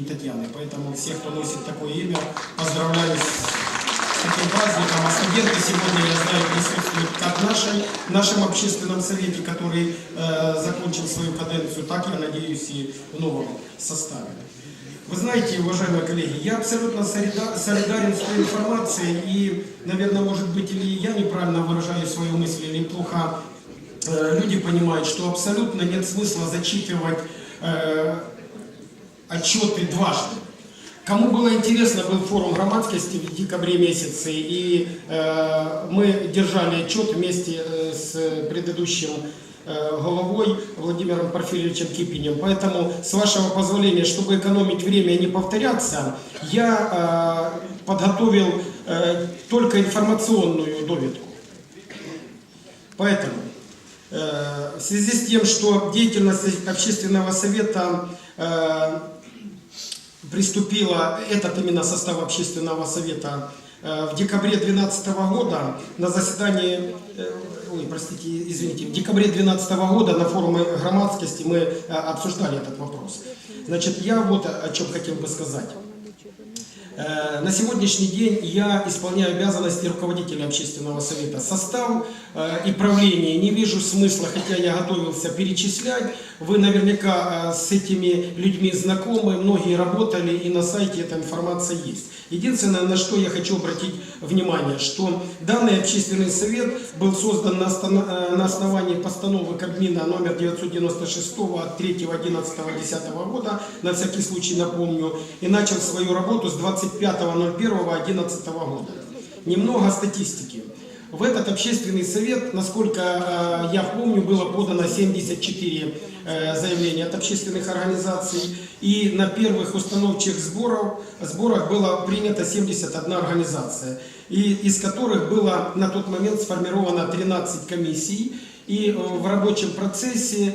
День Татьяны. Поэтому всех, кто носит такое имя, поздравляю с таким праздником. А студенты сегодня, я знаю, присутствуют как в нашей, нашем общественном совете, который э, закончил свою каденцию, так, я надеюсь, и в новом составе. Вы знаете, уважаемые коллеги, я абсолютно солида- солидарен с той информацией, и, наверное, может быть, или я неправильно выражаю свою мысль, или плохо э, люди понимают, что абсолютно нет смысла зачитывать э, отчеты дважды. Кому было интересно, был форум громадскости в декабре месяце, и э, мы держали отчет вместе э, с предыдущим э, головой Владимиром Порфирьевичем Кипинем. Поэтому, с вашего позволения, чтобы экономить время и не повторяться, я э, подготовил э, только информационную доведку. Поэтому, э, в связи с тем, что деятельность общественного совета э, приступила, этот именно состав общественного совета, э, в декабре 2012 года на заседании, э, ой, простите, извините, в декабре 2012 года на форуме громадскости мы э, обсуждали этот вопрос. Значит, я вот о чем хотел бы сказать. На сегодняшний день я исполняю обязанности руководителя общественного совета. Состав и правление не вижу смысла, хотя я готовился перечислять. Вы наверняка э, с этими людьми знакомы, многие работали и на сайте эта информация есть. Единственное, на что я хочу обратить внимание, что данный общественный совет был создан на, э, основании постановы Кабмина номер 996 от 3.11.10 года, на всякий случай напомню, и начал свою работу с 25.01.11 года. Немного статистики. В этот общественный совет, насколько э, я помню, было подано 74 э, заявления от общественных организаций, и на первых установчих сборах, сборах было принято 71 организация, и из которых было на тот момент сформировано 13 комиссий, и э, в рабочем процессе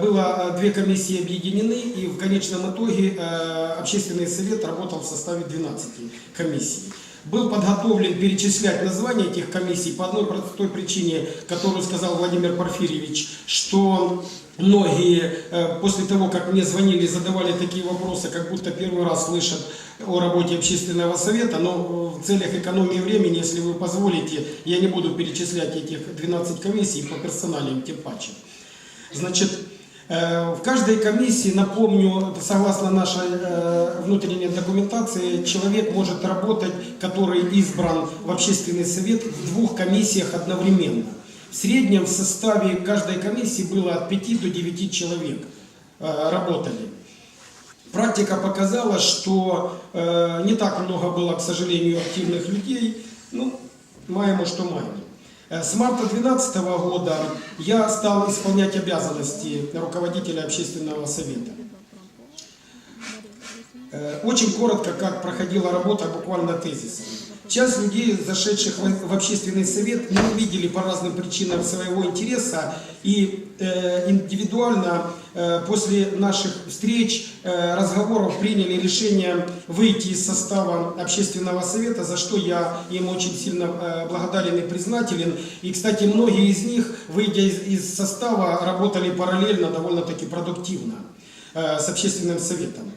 было две комиссии объединены, и в конечном итоге общественный совет работал в составе 12 комиссий. Был подготовлен перечислять названия этих комиссий по одной простой причине, которую сказал Владимир Порфирьевич, что многие э, после того, как мне звонили, задавали такие вопросы, как будто первый раз слышат о работе общественного совета, но в целях экономии времени, если вы позволите, я не буду перечислять этих 12 комиссий по персоналиям, тем паче. Значит, в каждой комиссии, напомню, согласно нашей э, внутренней документации, человек может работать, который избран в общественный совет в двух комиссиях одновременно. В среднем в составе каждой комиссии было от 5 до 9 человек э, работали. Практика показала, что э, не так много было, к сожалению, активных людей. Ну, маємо, что маємо. Э, С марта 2012 года я стал исполнять обязанности руководителя общественного совета. Э, Очень коротко, как проходила работа, буквально тезисом. Часть людей, зашедших в общественный совет, не увидели по разным причинам своего интереса и э, индивидуально после наших встреч, э, разговоров приняли решение выйти из состава общественного совета, за что я им очень сильно э, благодарен и признателен. И, кстати, многие из них, выйдя из, состава, работали параллельно довольно-таки продуктивно э, с общественным советом.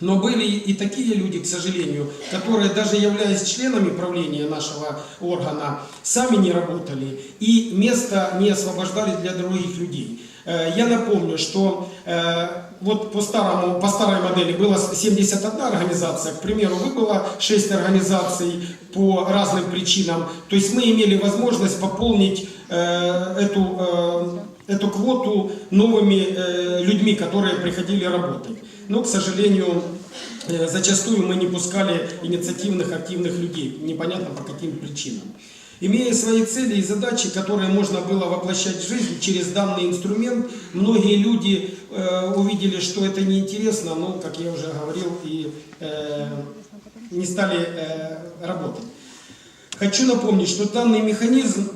Но были и такие люди, к сожалению, которые даже являясь членами правления нашего органа, сами не работали и место не освобождали для других людей. Э, Я напомню, что э, вот по, старому, по старой модели было 71 организация, к примеру, выбыло 6 организаций по разным причинам. То есть мы имели возможность пополнить э, эту, эту квоту новыми людьми, которые приходили работать. Но, к сожалению, зачастую мы не пускали инициативных, активных людей, непонятно по каким причинам. Имея свои цели и задачи, которые можно было воплощать в жизнь через данный инструмент, многие люди э, увидели, что это неинтересно, но, как я уже говорил, и э, не стали э, работать. Хочу напомнить, что данный механизм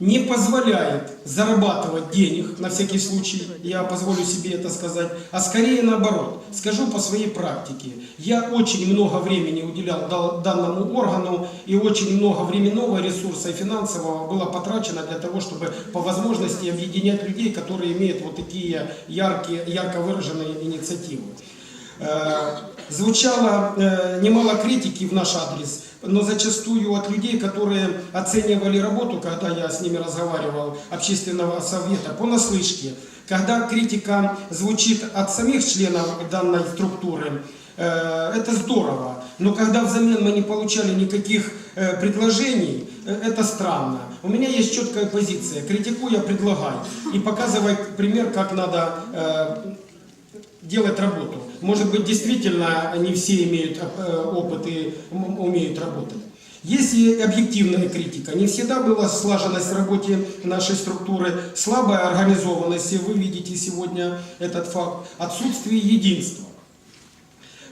не позволяет зарабатывать денег, на всякий случай, я позволю себе это сказать, а скорее наоборот. Скажу по своей практике. Я очень много времени уделял данному органу, и очень много временного ресурса и финансового было потрачено для того, чтобы по возможности объединять людей, которые имеют вот такие яркие, ярко выраженные инициативы. Э, звучало э, немало критики в наш адрес, но зачастую от людей, которые оценивали работу, когда я с ними разговаривал, общественного совета, понаслышке. Когда критика звучит от самих членов данной структуры, э, это здорово. Но когда взамен мы не получали никаких предложений, это странно. У меня есть четкая позиция. Критикуя, предлагай. И показывай пример, как надо делать работу. Может быть, действительно, не все имеют э, опыт и умеют работать. Есть и объективная критика. Не всегда была слаженность в работе нашей структуры, слабая организованность, и вы видите сегодня этот факт, отсутствие единства.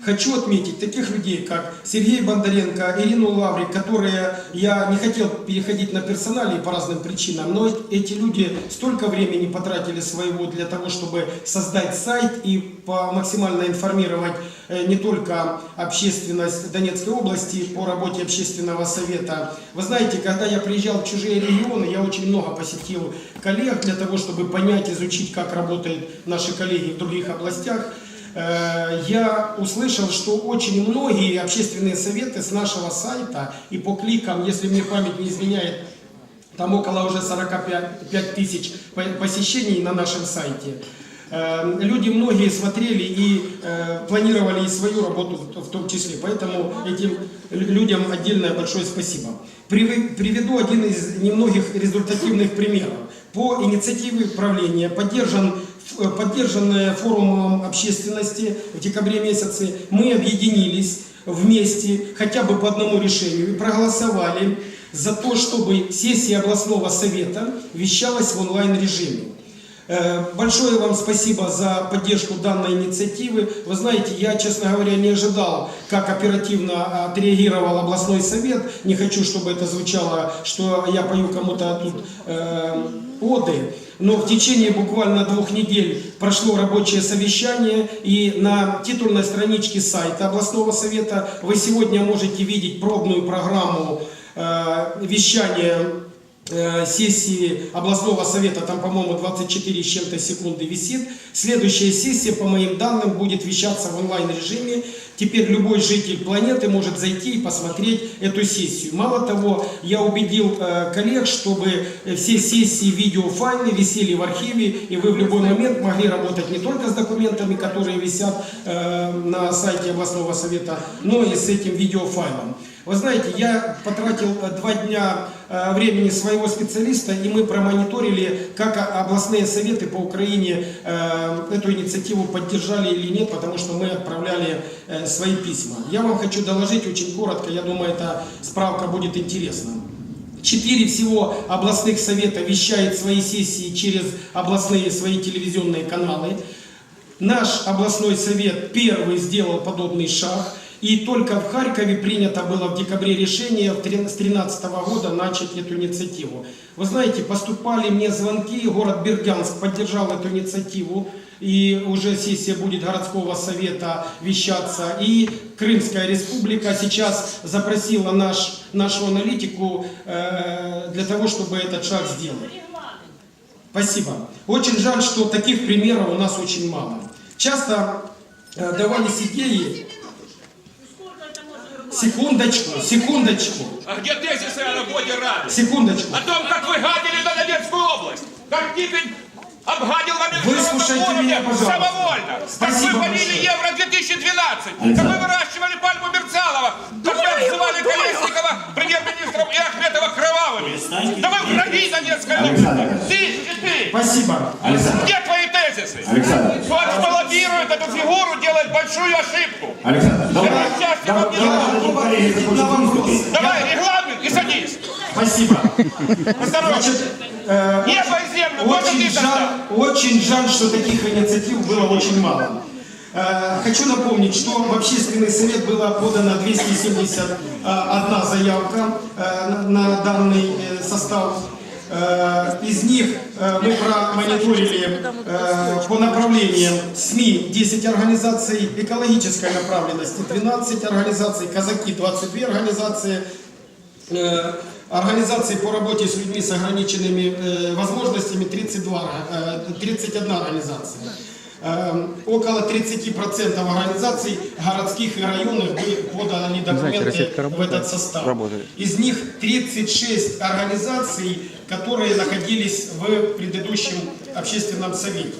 Хочу отметить таких людей, как Сергей Бондаренко, Ирину Лаврик, которые, я не хотел переходить на персонали по разным причинам, но эти люди столько времени потратили своего для того, чтобы создать сайт и максимально информировать э, не только общественность Донецкой области по работе общественного совета. Вы знаете, когда я приезжал в чужие регионы, я очень много посетил коллег для того, чтобы понять, изучить, как работают наши коллеги в других областях. Э, я услышал, что очень многие общественные советы с нашего сайта и по кликам, если мне память не изменяет, там около уже 45 тысяч по- посещений на нашем сайте. Э, Люди многие смотрели и э, планировали и свою работу в- том числе. Поэтому этим лю- людям отдельное большое спасибо. Приведу один из немногих результативных примеров. По инициативе правления поддержан поддержанная форумом общественности в декабре месяце, мы объединились вместе хотя бы по одному решению и проголосовали за то, чтобы сессия областного совета вещалась в онлайн-режиме. Э, Большое вам спасибо за поддержку данной инициативы. Вы знаете, я, честно говоря, не ожидал, как оперативно отреагировал областной совет. Не хочу, чтобы это звучало, что я пою кому-то тут э, оды. Но в течение буквально двух недель прошло рабочее совещание, и на титульной страничке сайта областного совета вы сегодня можете видеть пробную программу э, вещания сессии областного совета, там, по-моему, 24 с чем-то секунды висит. Следующая сессия, по моим данным, будет вещаться в онлайн-режиме. Теперь любой житель планеты может зайти и посмотреть эту сессию. Мало того, я убедил э, коллег, чтобы э, все сессии видеофайлы висели в архиве, и вы в любой момент могли работать не только с документами, которые висят э, на сайте областного совета, но и с этим видеофайлом. Вы знаете, я потратил э, два дня э, времени своего специалиста, и мы промониторили, как областные советы по Украине э, эту инициативу поддержали или нет, потому что мы отправляли э, свои письма. Я вам хочу доложить очень коротко, я думаю, эта справка будет интересна. Четыре всего областных совета вещает свои сессии через областные свои телевизионные каналы. Наш областной совет первый сделал подобный шаг. И только в Харькове принято было в декабре решение с 2013 года начать эту инициативу. Вы знаете, поступали мне звонки, город Бердянск поддержал эту инициативу, и уже сессия будет городского совета вещаться. И Крымская республика сейчас запросила наш, нашу аналитику э, для того, чтобы этот шаг сделать. Спасибо. Очень жаль, что таких примеров у нас очень мало. Часто э, давались идеи... Секундочку, секундочку, А где тезисы о работе Рады? секундочку. О том, как вы гадили на Донецкую область. Как Кипень обгадил на Выслушайте меня, уровне пожалуйста. самовольно. Как Спасибо вы валили большое. Евро-2012. Как вы выращивали пальму Мерцалова. Как вы обзывали Колесникова премьер-министром и Ахметова кровавыми. Да вы враги Донецкой области. Ты и ты. Спасибо. Александр. Где твои тезисы? Александр. Тот, кто лоббирует эту фигуру, делает большую ошибку. Александр, давай. Давай, давай, выступление. Давай, регламент и садись. Спасибо. Значит, э, Небо и землю, очень жаль, очень жаль, что таких инициатив было очень мало. Э, Хочу напомнить, что в общественный совет было подано 271 заявка э, на- данный э, состав. Э, Из них э, мы промониторили э, по направлениям СМИ 10 организаций, экологической направленности 12 организаций, казаки 22 организации, организации по работе с людьми с ограниченными возможностями 32, э, 31 организация. Э, около 30% организаций городских и районных были поданы документы в этот состав. Работает. Из них 36 организаций, которые находились в предыдущем общественном совете.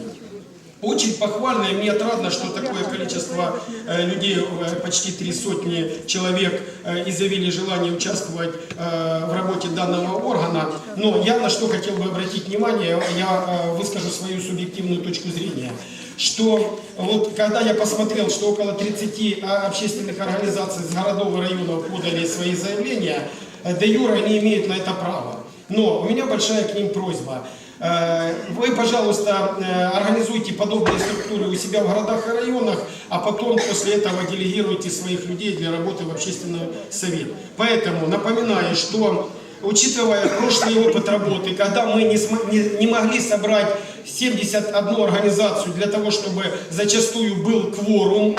Очень похвально и мне отрадно, что такое количество э, людей, э, почти три сотни человек, э, изъявили желание участвовать в работе данного органа. Но я на что хотел бы обратить внимание, я выскажу свою субъективную точку зрения что вот когда я посмотрел, что около 30 а, общественных организаций с городов и районов подали свои заявления, э, де юра они имеют на это право. Но у меня большая к ним просьба. Э, Вы, пожалуйста, э, организуйте подобные структуры у себя в городах и районах, а потом после этого делегируйте своих людей для работы в общественный совет. Поэтому напоминаю, что учитывая прошлый опыт работы, когда мы не, не- не могли собрать 71 организацию для того, чтобы зачастую был кворум,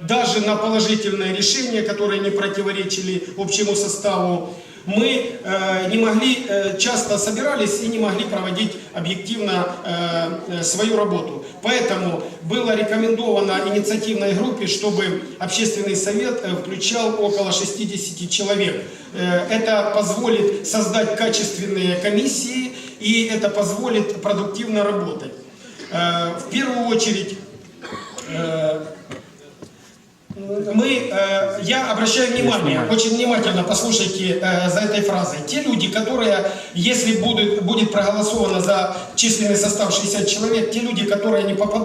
даже на положительное решение, которые не противоречили общему составу, мы э, не могли, э, часто собирались и не могли проводить объективно э, э, свою работу. Поэтому было рекомендовано инициативной группе, чтобы общественный совет э, включал около 60 человек. Э, это позволит создать качественные комиссии и это позволит продуктивно работать. Э, в первую очередь мы, э, я обращаю внимание, очень внимательно послушайте э, за этой фразой. Те люди, которые, если будет, будет проголосовано за численный состав 60 человек, те люди, которые не попадут